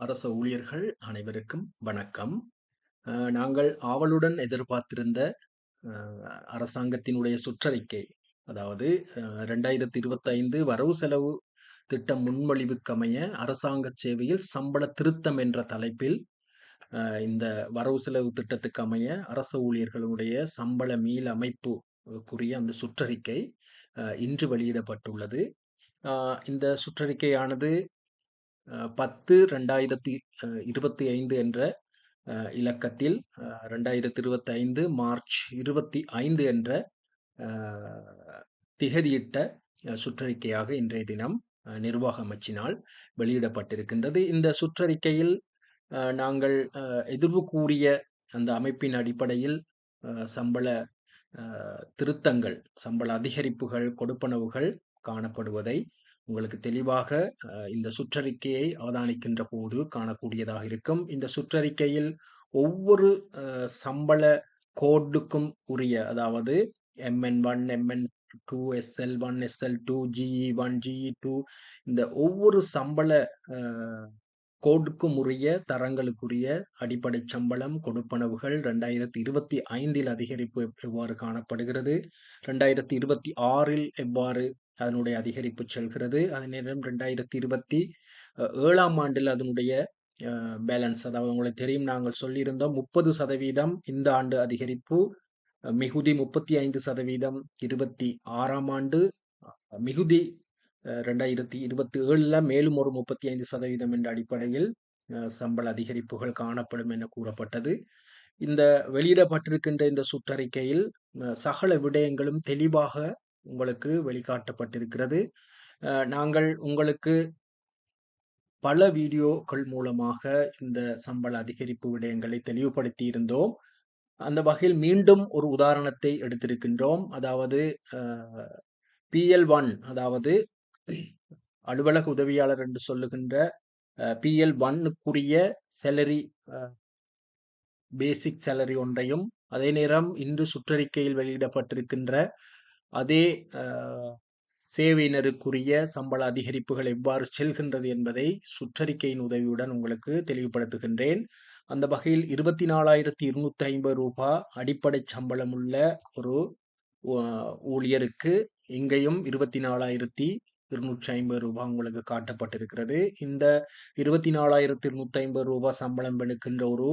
அரச ஊழியர்கள் அனைவருக்கும் வணக்கம். நாங்கள் ஆவலுடன் எதிர்பார்த்திருந்த அரசாங்கத்தினுடைய சுற்றறிக்கை அதாவது ரெண்டாயிரத்தி இருபத்தி ஐந்து வரவு செலவு திட்டம் முன்மொழிவுக்கமைய அரசாங்க சேவையில் சம்பள திருத்தம் என்ற தலைப்பில் இந்த வரவு செலவு திட்டத்துக்கு அமைய அரச ஊழியர்களுடைய சம்பள மீள் அமைப்பு அந்த சுற்றறிக்கை இன்று வெளியிடப்பட்டுள்ளது. இந்த சுற்றறிக்கையானது பத்து ரெண்டாயிரத்தி இருபத்தி ஐந்து என்ற இலக்கத்தில் ரெண்டாயிரத்தி இருபத்தி ஐந்து மார்ச் இருபத்தி ஐந்து என்ற திகதியிட்ட சுற்றறிக்கையாக இன்றைய தினம் நிர்வாக அமைச்சினால் வெளியிடப்பட்டிருக்கின்றது. இந்த சுற்றறிக்கையில் நாங்கள் எதிர்வு கூறிய அந்த அமைப்பின் அடிப்படையில் சம்பள திருத்தங்கள் சம்பள அதிகரிப்புகள் கொடுப்பனவுகள் காணப்படுவதை உங்களுக்கு தெளிவாக இந்த சுற்றறிக்கையை அவதானிக்கின்ற போது காணக்கூடியதாக இருக்கும். இந்த சுற்றறிக்கையில் ஒவ்வொரு சம்பள கோடுக்கும் உரிய அதாவது MN one MN two SL one SL two GE one GE two இந்த ஒவ்வொரு சம்பள கோடுக்கும் உரிய தரங்களுக்குரிய அடிப்படை சம்பளம் கொடுப்பனவுகள் ரெண்டாயிரத்தி இருபத்தி ஐந்தில் அதிகரிப்பு எவ்வாறு காணப்படுகிறது? ரெண்டாயிரத்தி இருபத்தி ஆறில் எவ்வாறு அதனுடைய அதிகரிப்பு செல்கிறது. அதே நேரம் ரெண்டாயிரத்தி இருபத்தி ஏழாம் ஆண்டில் அதனுடைய பேலன்ஸ் அதாவது உங்களுக்கு தெரியும் நாங்கள் சொல்லியிருந்தோம் முப்பது சதவீதம் இந்த ஆண்டு அதிகரிப்பு மிகுதி முப்பத்தி ஐந்து சதவீதம் இருபத்தி ஆறாம் ஆண்டு மிகுதி ரெண்டாயிரத்தி இருபத்தி ஏழுல மேலும் ஒரு முப்பத்தி ஐந்து சதவீதம் என்ற அடிப்படையில் சம்பள அதிகரிப்புகள் காணப்படும் என கூறப்பட்டது. இந்த வெளியிடப்பட்டிருக்கின்ற இந்த சுற்றறிக்கையில் சகல விடயங்களும் தெளிவாக உங்களுக்கு வெளிக்காட்டப்பட்டிருக்கிறது. நாங்கள் உங்களுக்கு பல வீடியோக்கள் மூலமாக இந்த சம்பள அதிகரிப்பு விடயங்களை தெளிவுபடுத்தி இருந்தோம் அந்த வகையில் மீண்டும் ஒரு உதாரணத்தை எடுத்திருக்கின்றோம். அதாவது பிஎல் ஒன் அதாவது அலுவலக உதவியாளர் என்று சொல்லுகின்ற பிஎல் ஒன்னுக்குரிய சேலரி பேசிக் சேலரி ஒன்றையும் அதே நேரம் இன்று சுற்றறிக்கையில் வெளியிடப்பட்டிருக்கின்ற அதே சேவையினருக்குரிய சம்பள அதிகரிப்புகள் எவ்வாறு செல்கின்றது என்பதை சுற்றறிக்கையின் உதவியுடன் உங்களுக்கு தெளிவுபடுத்துகின்றேன். அந்த வகையில் இருபத்தி நாலாயிரத்தி இருநூத்தி ஐம்பது ரூபாய் அடிப்படை சம்பளம் உள்ள ஒரு ஊழியருக்கு இங்கேயும் இருபத்தி நாலாயிரத்தி இருநூற்றி ஐம்பது ரூபாய் உங்களுக்கு காட்டப்பட்டிருக்கிறது. இந்த இருபத்தி நாலாயிரத்தி இருநூத்தி ஐம்பது ரூபாய் சம்பளம் எடுக்கின்ற ஒரு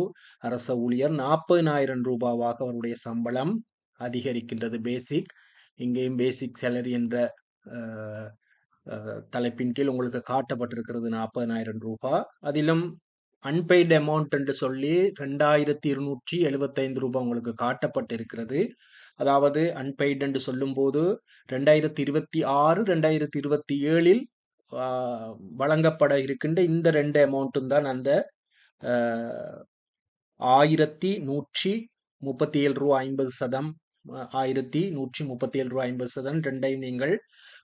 அரச ஊழியர் நாற்பதினாயிரம் ரூபாவாக அவருடைய சம்பளம் அதிகரிக்கின்றது பேசிக். இங்கேயும் பேசிக் சேலரி என்ற தலைப்பின் கீழ் உங்களுக்கு காட்டப்பட்டிருக்கிறது நாற்பதனாயிரம் ரூபாய் அதிலும் அன்பெய்ட் அமௌண்ட் என்று சொல்லி ரெண்டாயிரத்தி இருநூற்றி எழுபத்தைந்து ரூபாய் உங்களுக்கு காட்டப்பட்டிருக்கிறது. அதாவது அன்பெய்ட் என்று சொல்லும்போது ரெண்டாயிரத்தி இருபத்தி ஆறு ரெண்டாயிரத்தி இருபத்தி ஏழில் வழங்கப்பட இருக்கின்ற இந்த ரெண்டு அமௌண்ட்டும் தான் அந்த ஆயிரத்தி நூற்றி முப்பத்தி ஏழு ரூபா ஐம்பது சதம் ஆயிரத்தி நூற்றி முப்பத்தி ஏழு ரூபாய் ஐம்பது சதம் ரெண்டையும் நீங்கள்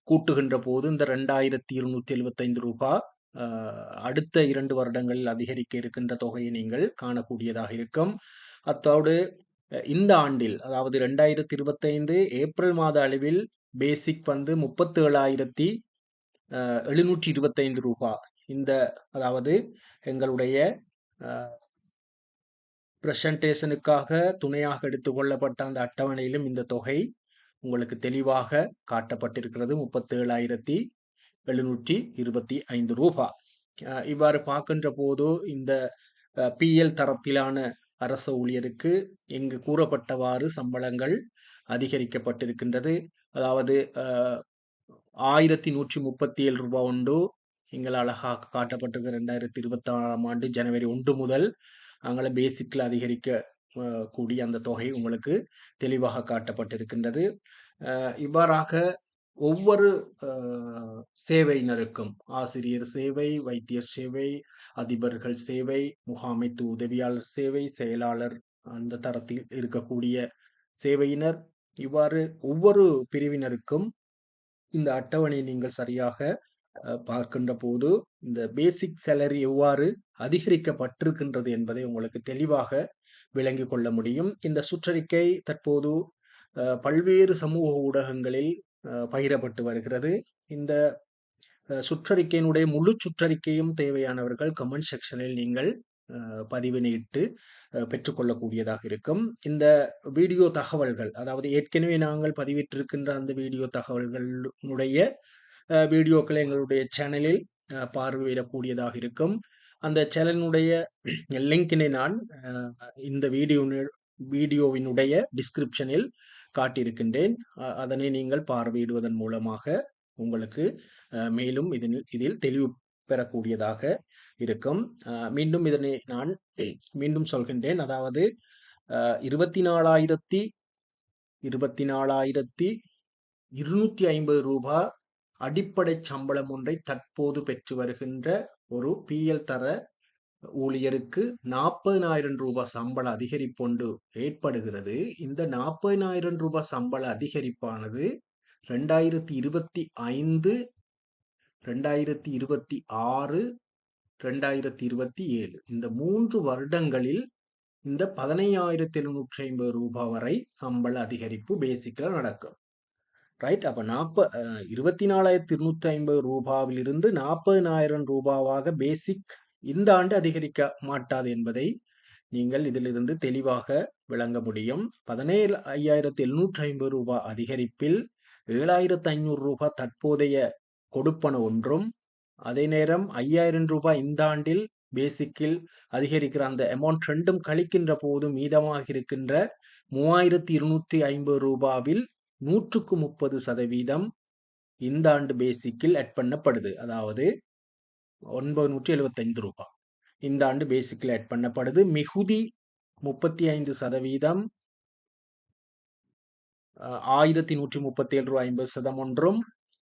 கூட்டுகின்ற போது இந்த ரெண்டாயிரத்தி இருநூத்தி எழுபத்தைந்து ரூபாய் அடுத்த இரண்டு வருடங்களில் அதிகரிக்க இருக்கின்ற தொகையை நீங்கள் காணக்கூடியதாக இருக்கும். அத்தோடு இந்த ஆண்டில் அதாவது ரெண்டாயிரத்தி இருபத்தைந்து ஏப்ரல் மாத அளவில் பேசிக் வந்து முப்பத்தி ஏழாயிரத்தி எழுநூற்றி இருபத்தைந்து ரூபாய். இந்த அதாவது எங்களுடைய பிரசன்டேஷனுக்காக துணையாக எடுத்துக்கொள்ளப்பட்ட அந்த அட்டவணையிலும் இந்த தொகை உங்களுக்கு தெளிவாக காட்டப்பட்டிருக்கிறது. முப்பத்தேழாயிரத்தி எழுநூற்றி இருபத்தி ஐந்து ரூபா. இவ்வாறு பார்க்கின்ற போது இந்த பிஎல் தரத்திலான அரச ஊழியருக்கு இங்கு கூறப்பட்டவாறு சம்பளங்கள் அதிகரிக்கப்பட்டிருக்கின்றது. அதாவது ஆயிரத்தி நூற்றி முப்பத்தி ஏழு ரூபாய் உண்டு. எங்கள் அழகாக காட்டப்பட்டிருக்க ரெண்டாயிரத்தி இருபத்தி ஆறாம் ஆண்டு ஜனவரி ஒன்று முதல் அங்கே பேசிக்கில் அதிகரிக்க கூடிய அந்த தொகை உங்களுக்கு தெளிவாக காட்டப்பட்டிருக்கின்றது. இவ்வாறாக ஒவ்வொரு சேவையினருக்கும் ஆசிரியர் சேவை வைத்தியர் சேவை அதிபர்கள் சேவை முகாமைத்துவ உதவியாளர் சேவை செயலாளர் அந்த தரத்தில் இருக்கக்கூடிய சேவையினர் இவ்வாறு ஒவ்வொரு பிரிவினருக்கும் இந்த அட்டவணையை நீங்கள் சரியாக பார்க்கின்ற போது இந்த பேசிக் சேலரி எவ்வாறு அதிகரிக்கப்பட்டிருக்கின்றது என்பதை உங்களுக்கு தெளிவாக விளங்கிக் கொள்ள முடியும். இந்த சுற்றறிக்கை தற்போது பல்வேறு சமூக ஊடகங்களில் பகிரப்பட்டு வருகிறது. இந்த சுற்றறிக்கையினுடைய முழு சுற்றறிக்கையும் தேவையானவர்கள் கமெண்ட் செக்ஷனில் நீங்கள் பதிவினையிட்டு பெற்றுக்கொள்ளக்கூடியதாக இருக்கும். இந்த வீடியோ தகவல்கள் அதாவது ஏற்கனவே நாங்கள் பதிவிட்டிருக்கின்ற அந்த வீடியோ தகவல்களுடைய வீடியோக்களை எங்களுடைய சேனலில் பார்வையிடக்கூடியதாக இருக்கும். அந்த சேனலினுடைய லிங்கினை நான் இந்த வீடியோ வீடியோவினுடைய டிஸ்கிரிப்ஷனில் காட்டியிருக்கின்றேன். அதனை நீங்கள் பார்வையிடுவதன் மூலமாக உங்களுக்கு மேலும் இதில் இதில் தெளிவு பெறக்கூடியதாக இருக்கும். மீண்டும் இதனை நான் மீண்டும் சொல்கின்றேன். அதாவது இருபத்தி நாலாயிரத்தி இருபத்தி நாலாயிரத்தி இருநூத்தி ஐம்பது ரூபாய் அடிப்படை சம்பளம் ஒன்றை தற்போது பெற்று வருகின்ற ஒரு பிஎல் தர ஊழியருக்கு நாற்பதினாயிரம் ரூபாய் சம்பள அதிகரிப்பொண்டு ஏற்படுகிறது. இந்த நாற்பதினாயிரம் ரூபாய் சம்பள அதிகரிப்பானது ரெண்டாயிரத்தி இருபத்தி ஐந்து ரெண்டாயிரத்தி இருபத்தி ஆறு ரெண்டாயிரத்தி இருபத்தி ஏழு. இந்த மூன்று வருடங்களில் இந்த பதினையாயிரத்தி எழுநூற்றி ஐம்பது ரூபாய் வரை சம்பள அதிகரிப்பு பேசிக்கலாக நடக்கும். ரைட் அப்போ நாற்ப இருபத்தி நாலாயிரத்தி இருநூத்தி ஐம்பது ரூபாவிலிருந்து நாற்பதினாயிரம் ரூபாவாக பேசிக் இந்த ஆண்டு அதிகரிக்க மாட்டாது என்பதை நீங்கள் இதிலிருந்து தெளிவாக விளங்க முடியும். பதினேழு ஐயாயிரத்தி எழுநூற்றி ஐம்பது ரூபாய் அதிகரிப்பில் ஏழாயிரத்து ஐநூறு ரூபாய் தற்போதைய கொடுப்பன ஒன்றும். அதே நேரம் ஐயாயிரம் ரூபாய் இந்த ஆண்டில் பேசிக்கில் அதிகரிக்கிற அந்த அமௌண்ட் ரெண்டும் கழிக்கின்ற போது மீதமாக இருக்கின்ற மூவாயிரத்தி இருநூற்றி ஐம்பது ரூபாவில் நூற்றுக்கு முப்பது சதவீதம் இந்த ஆண்டு பேசிக்கில் அட் பண்ணப்படுது. அதாவது ஒன்பது நூற்றி எழுபத்தைந்து ரூபாய் இந்த ஆண்டு பேசிக்கில் ஆட் பண்ணப்படுது. மிகுதி முப்பத்தி ஐந்து சதவீதம். ஆயிரத்தி நூற்றி முப்பத்தி ஏழு ரூபாய் ஐம்பது சதம் ஒன்றும்.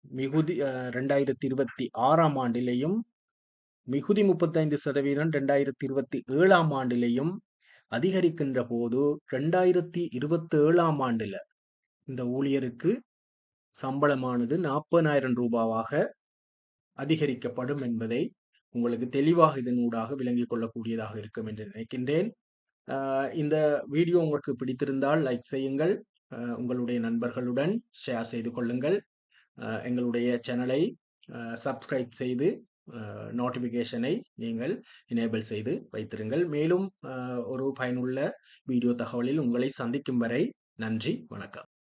மிகுதி ரெண்டாயிரத்தி இருபத்தி ஆறாம் ஆண்டிலேயும் மிகுதி முப்பத்தைந்து சதவீதம் ரெண்டாயிரத்தி இருபத்தி ஏழாம் ஆண்டிலேயும் அதிகரிக்கின்ற போது ரெண்டாயிரத்தி இருபத்தி ஏழாம் ஆண்டுல இந்த ஊழியருக்கு சம்பளமானது நாற்பதாயிரம் ரூபாவாக அதிகரிக்கப்படும் என்பதை உங்களுக்கு தெளிவாக இதனூடாக விளங்கிக் கொள்ளக்கூடியதாக இருக்கும் என்று நினைக்கின்றேன். இந்த வீடியோ உங்களுக்கு பிடித்திருந்தால் லைக் செய்யுங்கள். உங்களுடைய நண்பர்களுடன் ஷேர் செய்து கொள்ளுங்கள். எங்களுடைய சேனலை சப்ஸ்கிரைப் செய்து நோட்டிஃபிகேஷனை நீங்கள் எனேபிள் செய்து வைத்திருங்கள். மேலும் ஒரு பயனுள்ள வீடியோ தகவலில் உங்களை சந்திக்கும் வரை நன்றி வணக்கம்.